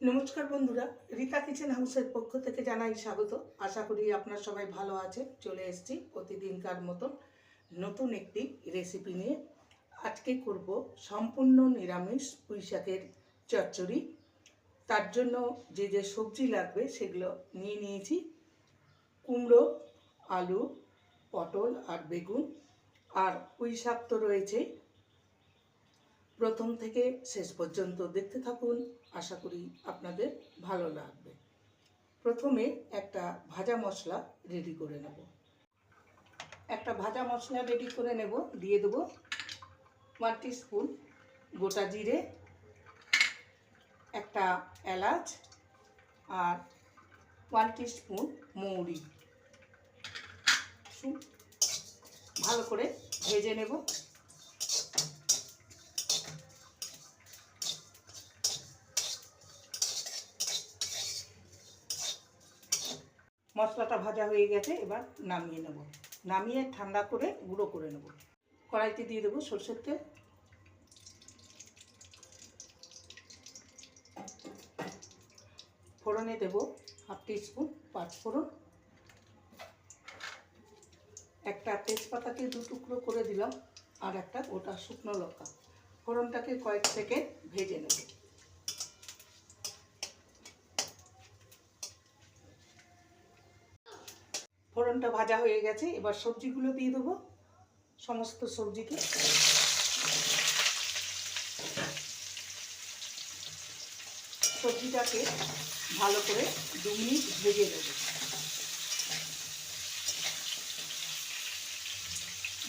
নমস্কার বন্ধুরা, রীতা কিচেন হাউসের পক্ষ থেকে জানাই স্বাগত। আশা করি আপনার সবাই ভালো আছে চলে এসেছি প্রতিদিনকার মতন নতুন একটি রেসিপি নিয়ে। আজকে করব সম্পূর্ণ নিরামিষ পুঁই শাকের চচ্চড়ি। তার জন্য যে যে সবজি লাগবে সেগুলো নিয়ে নিয়েছি। কুমড়ো, আলু, পটল আর বেগুন। আর পুঁই শাক তো রয়েছে প্রথম থেকে শেষ পর্যন্ত দেখতে থাকুন। আশা করি আপনাদের ভালো লাগবে। প্রথমে একটা ভাজা মশলা রেডি করে নেব। একটা ভাজা মশলা রেডি করে নেব। দিয়ে দেবো ওয়ান স্পুন গোটা জিরে, একটা এলাচ আর ওয়ান স্পুন মৌরি। ভালো করে ভেজে নেব। মশলাটা ভাজা হয়ে গেছে, এবার নামিয়ে নেব। নামিয়ে ঠান্ডা করে গুঁড়ো করে নেব। কড়াইতে দিয়ে দেবো সরষের তেল। ফোড়নে দেব হাফ স্পুন পাঁচ ফোড়ন। একটা তেজপাতাকে দু টুকরো করে দিলাম, আর একটা গোটা শুকনো লঙ্কা। ফোড়নটাকে কয়েক সেকেন্ড ভেজে নেব। ফোড়নটা ভাজা হয়ে গেছে। এবার সবজিগুলো দিয়ে দেবো। সমস্ত সবজিকে। সবজিটাকে ভালো করে দু মিনিট ভেজে দেবো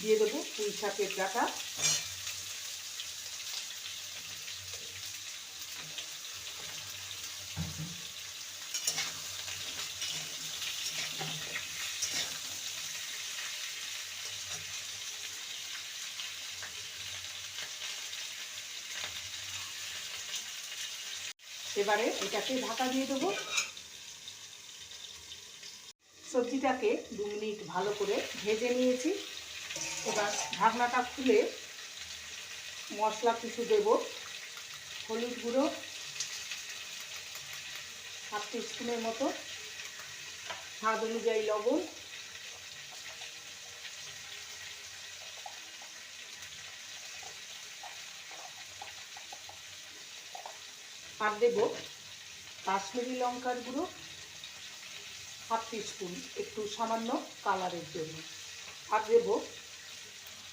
দিয়ে দেবো পুঁই শাকের ডাটা। এবারে এটাকে ঢাকা দিয়ে দেবো। সবজিটাকে দু মিনিট ভালো করে ভেজে নিয়েছি। এবার ঢাকনাটা খুলে মশলা কিছু দেব। হলুদ গুঁড়ো, হাফ স্পুনের মতো। স্বাদ অনুযায়ী লবণ। আর দেব কাশ্মীরি লঙ্কার গুঁড়ো হাফ স্পুন একটু সামান্য কালারের জন্য। আর দেব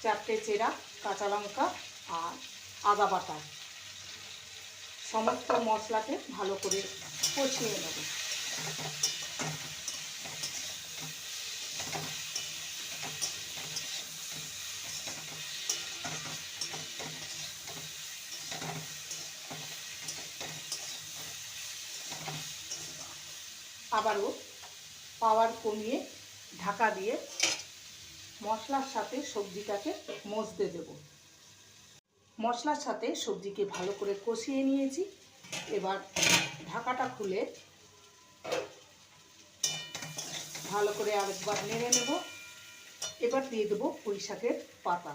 চারটে চেরা কাঁচা লঙ্কা আর আদা বাটা। সমস্ত মশলাকে ভালো করে কষিয়ে নেব। আবারও পাওয়ার কমিয়ে ঢাকা দিয়ে মশলার সাথে সবজিটাকে মজতে দেব। মশলার সাথে সবজিকে ভালো করে কষিয়ে নিয়েছি। এবার ঢাকাটা খুলে ভালো করে আরেকবার নেড়ে নেব। এবার দিয়ে দেবো পুঁই শাকের পাতা।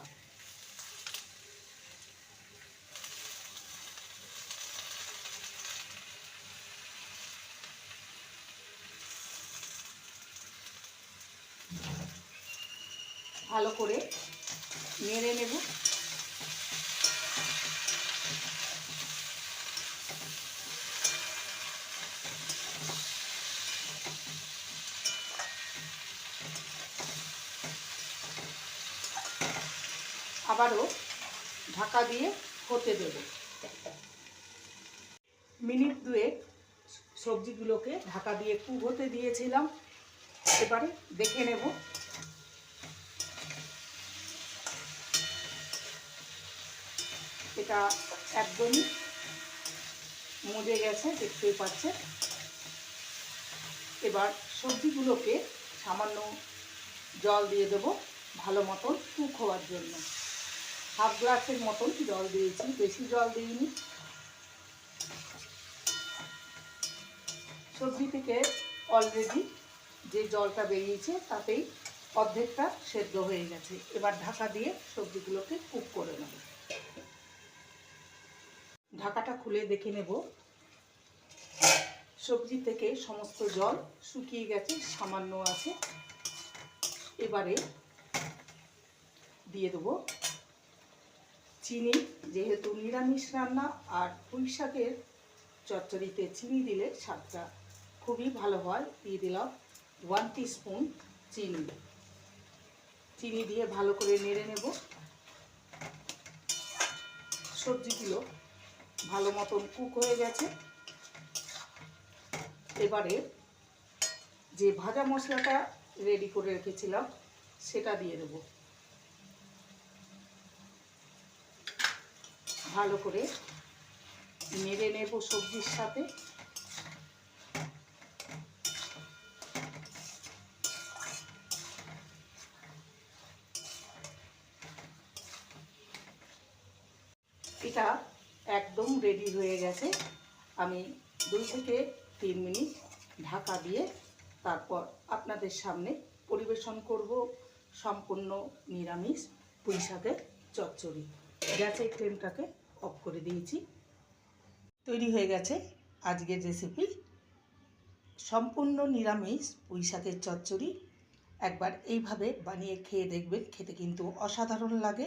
ভালো করে নেড়ে নেব। আবারও ঢাকা দিয়ে হতে দেব। মিনিট দুয়েক সবজিগুলোকে ঢাকা দিয়ে কু হতে দিয়েছিলাম। এবারে দেখে নেব। এটা একদমই মজে গেছে, দেখতেই পাচ্ছে এবার সবজিগুলোকে সামান্য জল দিয়ে দেব ভালো মতন কুক হওয়ার জন্য। হাফ গ্লাসের মতন জল দিয়েছি, বেশি জল দিইনি। সবজি থেকে অলরেডি যে জলটা বেরিয়েছে, তাতেই অর্ধেকটা সেদ্ধ হয়ে গেছে। এবার ঢাকা দিয়ে সবজিগুলোকে কুক করে নেব। ঢাকাটা খুলে দেখে নেব। সবজি থেকে সমস্ত জল শুকিয়ে গেছে, সামান্য আছে। এবারে দিয়ে দেবো চিনি, যেহেতু নিরামিষ রান্না আর পুঁই শাকের চচ্চড়িতে চিনি দিলে স্বাদটা খুবই ভালো হয়। দিয়ে দিলাম ওয়ান স্পুন চিনি। চিনি দিয়ে ভালো করে নেড়ে নেব। সবজিগুলো ভালো মতন কুক হয়ে গেছে। এবারে যে ভাজা মশলাটা রেডি করে রেখেছিলাম, সেটা দিয়ে দেবো। ভালো করে নেড়ে নেব সবজির সাথে। এটা একদম রেডি হয়ে গেছে। আমি দুই থেকে তিন মিনিট ঢাকা দিয়ে তারপর আপনাদের সামনে পরিবেশন করব সম্পূর্ণ নিরামিষ পুঁই শাকের চচ্চড়ি। গ্যাসের ফ্লেমটাকে অফ করে দিয়েছি। তৈরি হয়ে গেছে আজকের রেসিপি সম্পূর্ণ নিরামিষ পুঁই শাকের চচ্চড়ি। একবার এইভাবে বানিয়ে খেয়ে দেখবেন, খেতে কিন্তু অসাধারণ লাগে।